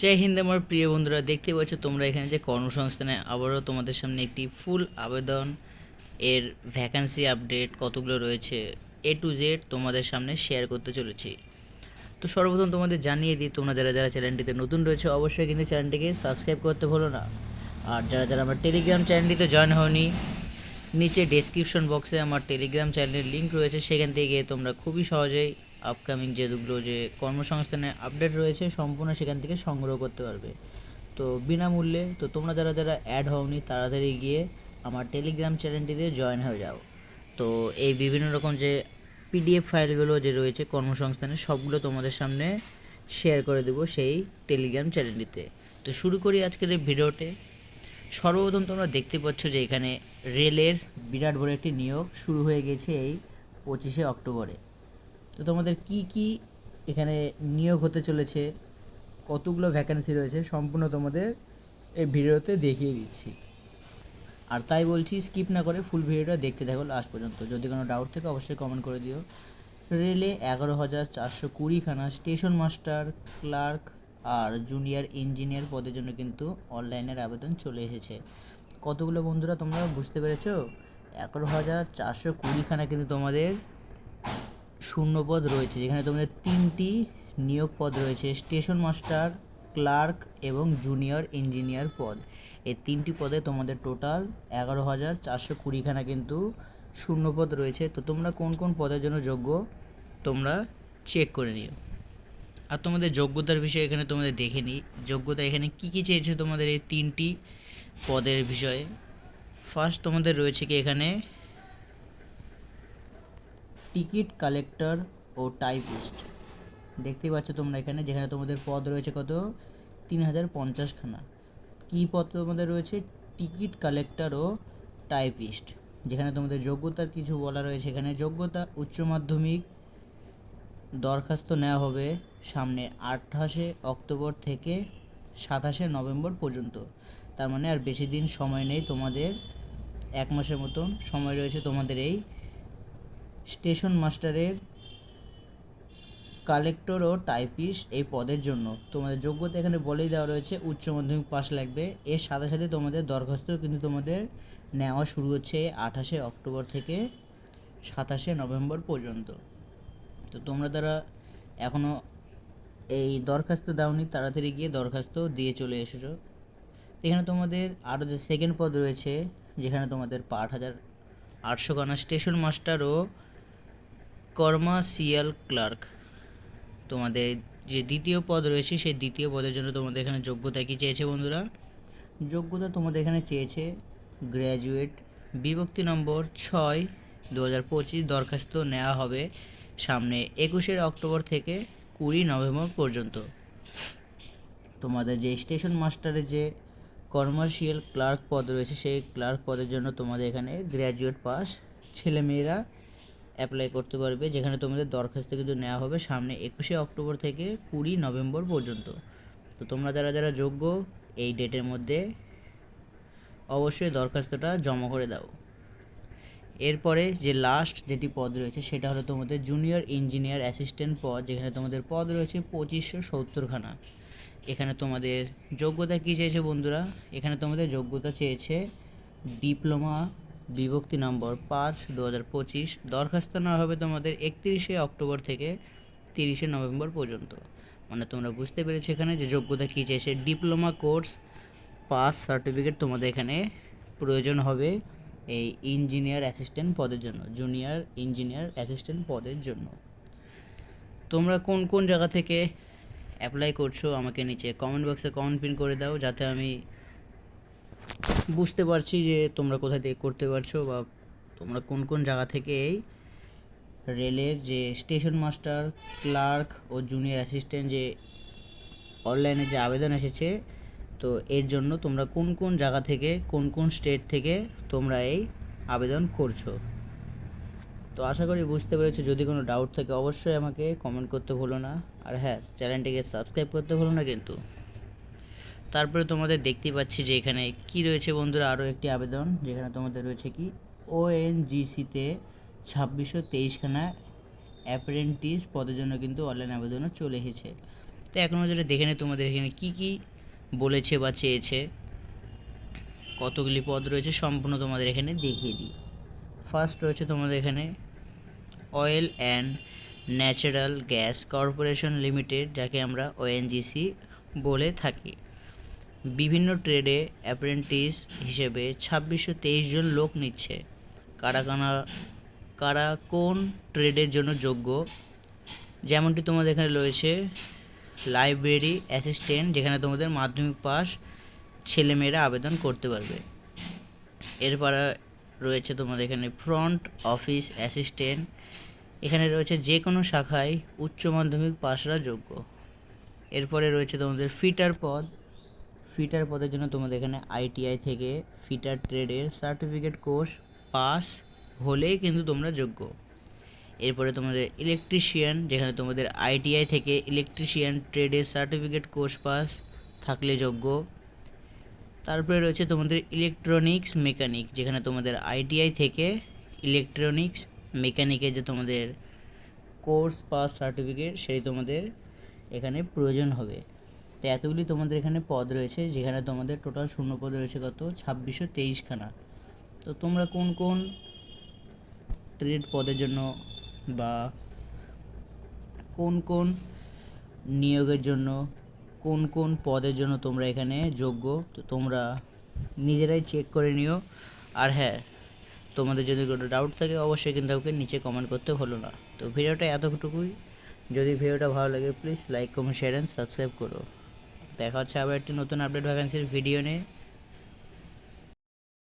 জয় হিন্দ আমার প্রিয় বন্ধুরা, দেখতে পাচ্ছ তোমরা এখানে যে কর্মসংস্থানে আবারও তোমাদের সামনে একটি ফুল আবেদন। এর ভ্যাকান্সি আপডেট কতগুলো রয়েছে এ টু জেড তোমাদের সামনে শেয়ার করতে চলেছি। তো সর্বপ্রথম তোমাদের জানিয়ে দিই, তোমরা যারা যারা চ্যানেলটিতে নতুন রয়েছে, অবশ্যই কিন্তু চ্যানেলটিকে সাবস্ক্রাইব করতে ভুলো না। আর যারা যারা আমার টেলিগ্রাম চ্যানেলটিতে জয়েন হওনি, নিচে ডেসক্রিপশন বক্সে আমার টেলিগ্রাম চ্যানেলের লিঙ্ক রয়েছে, সেখান থেকে গিয়ে তোমরা খুবই সহজেই আপকামিং যেগুলো যে কর্মসংস্থানের আপডেট রয়েছে, সম্পূর্ণ সেখান থেকে সংগ্রহ করতে পারবে। তো বিনামূল্যে, তো তোমরা যারা যারা অ্যাড হওনি, তাড়াতাড়ি গিয়ে আমার টেলিগ্রাম চ্যানেলটিতে জয়েন হয়ে যাও। তো এই বিভিন্ন রকম যে পিডিএফ ফাইলগুলো যে রয়েছে কর্মসংস্থানের, সবগুলো তোমাদের সামনে শেয়ার করে দেবো সেই টেলিগ্রাম চ্যানেলটিতে তো শুরু করি আজকের এই ভিডিওতে। সর্বপ্রথম তোমরা দেখতে পাচ্ছ যে এখানে রেলের বিরাট বড় একটি নিয়োগ শুরু হয়ে গেছে এই পঁচিশে অক্টোবরে। তো তোমাদের কি কি এখানে নিয়োগ হতে চলেছে? কতগুলো ভ্যাকান্সি রয়েছে? সম্পূর্ণ তোমাদের এই ভিডিওতে দেখিয়ে দিচ্ছি। আর তাই বলছি স্কিপ না করে ফুল ভিডিওটা দেখতে থাকো লাস্ট পর্যন্ত। যদি কোনো ডাউট থাকে, অবশ্যই কমেন্ট করে দিও। রেলে এগারো হাজার চারশো কুড়িখানা স্টেশন মাস্টার ক্লার্ক আর জুনিয়র ইঞ্জিনিয়ার পদের জন্য কিন্তু অনলাইনের আবেদন চলে এসেছে। কতগুলো বন্ধুরা তোমরা বুঝতে পেরেছ? এগারো হাজার চারশো কুড়িখানা কিন্তু তোমাদের শূন্যপদ রয়েছে, যেখানে তোমাদের তিনটি নিয়োগ পদ রয়েছে, স্টেশন মাস্টার, ক্লার্ক এবং জুনিয়র ইঞ্জিনিয়ার পদ। এই তিনটি পদে তোমাদের টোটাল এগারো হাজার চারশো কুড়িখানা কিন্তু শূন্যপদ রয়েছে। তো তোমরা কোন কোন পদের জন্য যোগ্য তোমরা চেক করে নিও। আর তোমাদের যোগ্যতার বিষয়ে এখানে তোমাদের দেখে নিই। যোগ্যতা এখানে কি কি চেয়েছে তোমাদের এই তিনটি পদের বিষয়ে? ফার্স্ট তোমাদের রয়েছে কি এখানে টিকিট কালেক্টর ও টাইপিস্ট। দেখতেই পাচ্ছ তোমরা এখানে, যেখানে তোমাদের পদ রয়েছে কত? তিন হাজার পঞ্চাশখানা। কী পদ তোমাদের রয়েছে? টিকিট কালেক্টর ও টাইপিস্ট। যেখানে তোমাদের যোগ্যতার কিছু বলা রয়েছে এখানে। যোগ্যতা, উচ্চ মাধ্যমিক, দরখাস্ত নেওয়া হবে সামনে আঠাশে অক্টোবর থেকে সাতাশে নভেম্বর পর্যন্ত। তার মানে আর বেশি দিন সময় নেই তোমাদের। এক মাসের মতন সময় রয়েছে তোমাদের এই স্টেশন মাস্টারের কালেক্টর ও টাইপিস্ট এই পদের জন্য। তোমাদের যোগ্যতা এখানে বলেই দেওয়া রয়েছে, উচ্চ মাধ্যমিক পাস লাগবে। এর সাথে সাথে তোমাদের দরখাস্ত কিন্তু তোমাদের নেওয়া শুরু হচ্ছে আঠাশে অক্টোবর থেকে সাতাশে নভেম্বর পর্যন্ত। তো তোমরা যারা এখনও এই দরখাস্ত দাওনি, তাড়াতাড়ি গিয়ে দরখাস্ত দিয়ে চলে এসেছ। এখানে তোমাদের আরও যে সেকেন্ড পদ রয়েছে, যেখানে তোমাদের পাঁচ হাজার আটশো খানা স্টেশন মাস্টার ও কমার্শিয়াল ক্লার্ক। তোমাদের যে দ্বিতীয় পদ রয়েছে, সেই দ্বিতীয় পদের জন্য তোমাদের এখানে যোগ্যতা কী চেয়েছে বন্ধুরা? যোগ্যতা তোমাদের এখানে চেয়েছে গ্র্যাজুয়েট। বিভক্তি নম্বর ছয় দু হাজার পঁচিশ দরখাস্ত নেওয়া হবে সামনে একুশে অক্টোবর থেকে কুড়ি নভেম্বর পর্যন্ত। তোমাদের যে স্টেশন মাস্টারের যে কমার্শিয়াল ক্লার্ক পদ রয়েছে, সেই ক্লার্ক পদের জন্য তোমাদের এখানে গ্র্যাজুয়েট পাস। ছেলেমেয়েরা অ্যাপ্লাই করতে পারবে, যেখানে তোমাদের দরখাস্ত কিন্তু নেওয়া হবে সামনে একুশে অক্টোবর থেকে কুড়ি নভেম্বর পর্যন্ত। তো তোমরা যারা যারা যোগ্য, এই ডেটের মধ্যে অবশ্যই দরখাস্তটা জমা করে দাও। এরপরে যে লাস্ট যেটি পদ রয়েছে, সেটা হলো তোমাদের জুনিয়র ইঞ্জিনিয়ার অ্যাসিস্ট্যান্ট পদ, যেখানে তোমাদের পদ রয়েছে পঁচিশশো সত্তরখানা এখানে তোমাদের যোগ্যতা কী চেয়েছে বন্ধুরা? এখানে তোমাদের যোগ্যতা চেয়েছে ডিপ্লোমা বিভক্তি নম্বর পাঁচ দু হাজার পঁচিশ দরখাস্ত নেওয়া হবে তোমাদের একত্রিশে অক্টোবর থেকে তিরিশে নভেম্বর পর্যন্ত। মানে তোমরা বুঝতে পেরেছ এখানে যে যোগ্যতা কী চেয়েছে ডিপ্লোমা কোর্স পাস সার্টিফিকেট তোমাদের এখানে প্রয়োজন হবে এই ইঞ্জিনিয়ার অ্যাসিস্ট্যান্ট পদের জন্য, জুনিয়র ইঞ্জিনিয়ার অ্যাসিস্ট্যান্ট পদের জন্য। তোমরা কোন কোন জায়গা থেকে অ্যাপ্লাই করছ আমাকে নিচে কমেন্ট বক্সে কমেন্ট পিন করে দাও, যাতে আমি বুঝতে পারছি যে তোমরা কোথা থেকে করতে পারছ বা তোমরা কোন কোন জায়গা থেকে এই রেলের যে স্টেশন মাস্টার, ক্লার্ক ও জুনিয়র অ্যাসিস্ট্যান্ট যে অনলাইনে যে আবেদন এসেছে, তো এর জন্য তোমরা কোন কোন জায়গা থেকে, কোন কোন স্টেট থেকে তোমরা এই আবেদন করছ। তো আশা করি বুঝতে পেরেছ। যদি কোনো ডাউট থাকে অবশ্যই আমাকে কমেন্ট করতে ভুলো না। আর হ্যাঁ চ্যানেলটিকে সাবস্ক্রাইব করতে ভুলো না কিন্তু। তারপরে তোমাদের দেখতেই পাচ্ছি যে এখানে কি রয়েছে বন্ধুরা আরও একটি আবেদন, যেখানে তোমাদের রয়েছে কি? ওএনজিসিতে ছাব্বিশশো তেইশখানা অ্যাপ্রেন্টিস পদের জন্য কিন্তু অনলাইন আবেদনও চলে এসেছে। তো এখন যেটা দেখে নিই তোমাদের এখানে কি কি বলেছে বা চেয়েছে, কতগুলি পদ রয়েছে, সম্পূর্ণ তোমাদের এখানে দেখিয়ে দিই। ফার্স্ট রয়েছে তোমাদের এখানে oil and natural gas corporation limited যাকে আমরা ওএনজিসি বলে থাকি। বিভিন্ন ট্রেডে অ্যাপ্রেন্টিস হিসেবে ছাব্বিশশো তেইশ জন লোক নিচ্ছে। কারা কানা কারা কোন ট্রেডের জন্য যোগ্য। যেমনটি তোমাদের এখানে রয়েছে, লাইব্রেরি অ্যাসিস্ট্যান্ট, যেখানে তোমাদের মাধ্যমিক পাস ছেলেমেয়েরা আবেদন করতে পারবে। এরপর রয়েছে তোমাদের এখানে ফ্রন্ট অফিস অ্যাসিস্ট্যান্ট। এখানে রয়েছে যে কোনো শাখায় উচ্চ মাধ্যমিক পাশরা যোগ্য। এরপরে রয়েছে তোমাদের ফিটার পদ। ফিটার পদের জন্য তোমাদের এখানে আইটিআই থেকে ফিটার ট্রেডের সার্টিফিকেট কোর্স পাস হলেই কিন্তু তোমরা যোগ্য। এরপরে তোমাদের ইলেকট্রিশিয়ান, যেখানে তোমাদের আইটিআই থেকে ইলেকট্রিশিয়ান ট্রেডের সার্টিফিকেট কোর্স পাস থাকলে যোগ্য। তারপরে রয়েছে তোমাদের ইলেকট্রনিক্স মেকানিক, যেখানে তোমাদের আইটিআই থেকে ইলেকট্রনিক্স মেকানিকের যে তোমাদের কোর্স পাস সার্টিফিকেট সেই তোমাদের এখানে প্রয়োজন হবে। তো এতগুলি তোমাদের এখানে পদ রয়েছে, যেখানে তোমাদের টোটাল শূন্য পদ রয়েছে কত? ছাব্বিশশো তেইশখানা। তো তোমরা কোন কোন ট্রেড পদের জন্য বা কোন কোন নিয়োগের জন্য, কোন কোন পদের জন্য তোমরা এখানে যোগ্য, তো তোমরা নিজেরাই চেক করে নিও। আর হ্যাঁ তোমাদের যদি কোনো ডাউট থাকে, অবশ্যই কিন্তু ওকে নিচে কমেন্ট করতে হলো না। তো ভিডিওটা এতটুকুই। যদি ভিডিওটা ভালো লাগে please like comment share and subscribe করো। দেখা হচ্ছে আবার একটি নতুন আপডেট ভ্যাকেন্সির ভিডিও নিয়ে।